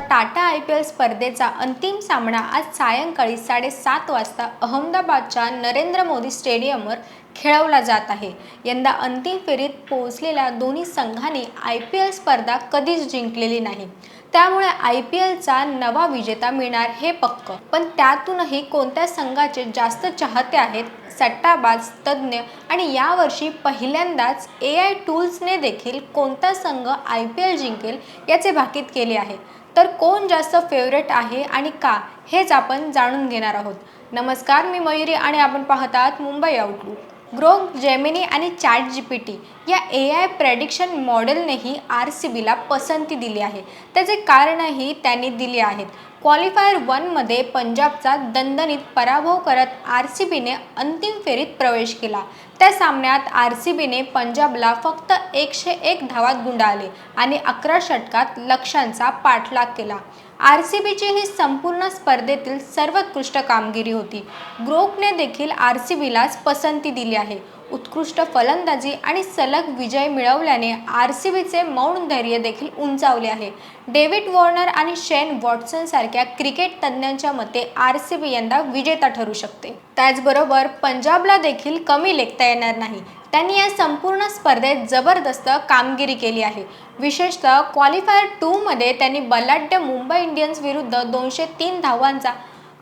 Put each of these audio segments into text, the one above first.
Tata I P L स्पर्धेचा अंतिम सामना आज सायंकाळी साडेसात वाजता अहमदाबादच्या नरेंद्र मोदी स्टेडियमवर खेळवला जात आहे. यंदा अंतिम फेरीत पोहोचलेल्या दोन्ही संघांनी आय पी एल स्पर्धा कधीच जिंकलेली नाही. त्यामुळे आय पी एलचा नवा विजेता मिळणार हे पक्क. पण त्यातूनही कोणत्या संघाचे जास्त चाहते आहेत? सट्टाबाज तज्ज्ञ आणि यावर्षी पहिल्यांदाच ए आय टूल्सने देखील कोणता संघ आय पी एल जिंकेल याचे भाकीत केले आहे. तर कोण जास्त फेवरेट आहे आणि का हेच आपण जाणून घेणार आहोत. नमस्कार मी मयुरी आणि आपण पाहतात मुंबई आउटलुक. ग्रोक जेमिनी आणि चॅट जी पी टी या ए आय प्रेडिक्शन मॉडेलनेही आर सी बीला पसंती दिली आहे. त्याचे कारणही त्यांनी दिली आहेत. क्वालिफायर वनमध्ये पंजाबचा दणदणीत पराभव करत आर सी बीने अंतिम फेरीत प्रवेश केला. त्या सामन्यात आर सी बीने पंजाबला फक्त एकशे एक धावात गुंडाळले आणि अकरा षटकात लक्ष्यांचा पाठलाग केला. आर सी बीची ही संपूर्ण स्पर्धेतील सर्वोत्कृष्ट कामगिरी होती. ग्रोकने देखील आर सी बीलाच पसंती दिली आहे. उत्कृष्ट फलंदाजी आणि सलग विजय मिळवल्याने आर सी बीचे मौन धैर्य देखील उंचावले आहे. डेव्हिड वॉर्नर आणि शेन वॉटसन सारख्या क्रिकेट तज्ज्ञांच्या मते आर सी बी यंदा विजेता ठरू शकते. त्याचबरोबर पंजाबला देखील कमी लेखता येणार नाही. त्यांनी या संपूर्ण स्पर्धेत जबरदस्त कामगिरी केली आहे. विशेषतः क्वालिफायर टूमध्ये त्यांनी बलाढ्य मुंबई इंडियन्स विरुद्ध दोनशे तीन धावांचा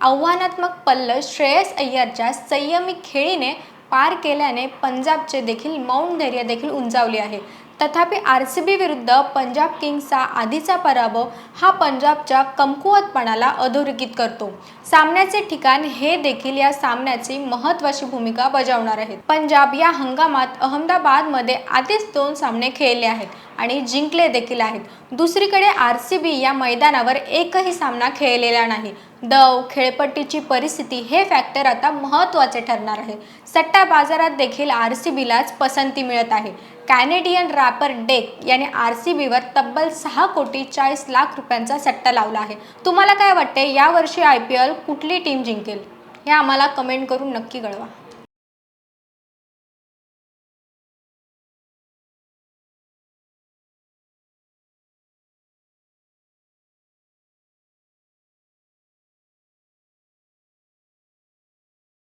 आव्हानात्मक पल्ल श्रेयस अय्यरच्या संयमी खेळीने पार केल्याने पंजाबचे देखील मौन धैर्य देखील उंचावले आहे. तथापि आर सी बी विरुद्ध पंजाब किंग्सचा आधीचा पराभव हा पंजाबच्या कमकुवतपणाला अधोरेखित करतो. सामन्याचे ठिकाण हे देखील या सामन्याची महत्त्वाची भूमिका बजावणार आहेत. पंजाब या हंगामात अहमदाबादमध्ये आधीच दोन सामने खेळले आहेत आणि जिंकले देखील आहेत. दुसरीकडे आर सी बी या मैदानावर एकही सामना खेळलेला नाही. दव खेळपट्टीची परिस्थिती हे फॅक्टर आता महत्त्वाचे ठरणार आहे. सट्टा बाजारात देखील आर सी बीलाच पसंती मिळत आहे. कॅनेडियन रॅपर डेक याने आर सी बीवर तब्बल सहा कोटी चाळीस लाख रुपयांचा सट्टा लावला आहे. तुम्हाला काय वाटते यावर्षी आय पी एल कुठली टीम जिंकेल? हे आम्हाला कमेंट करून नक्की कळवा.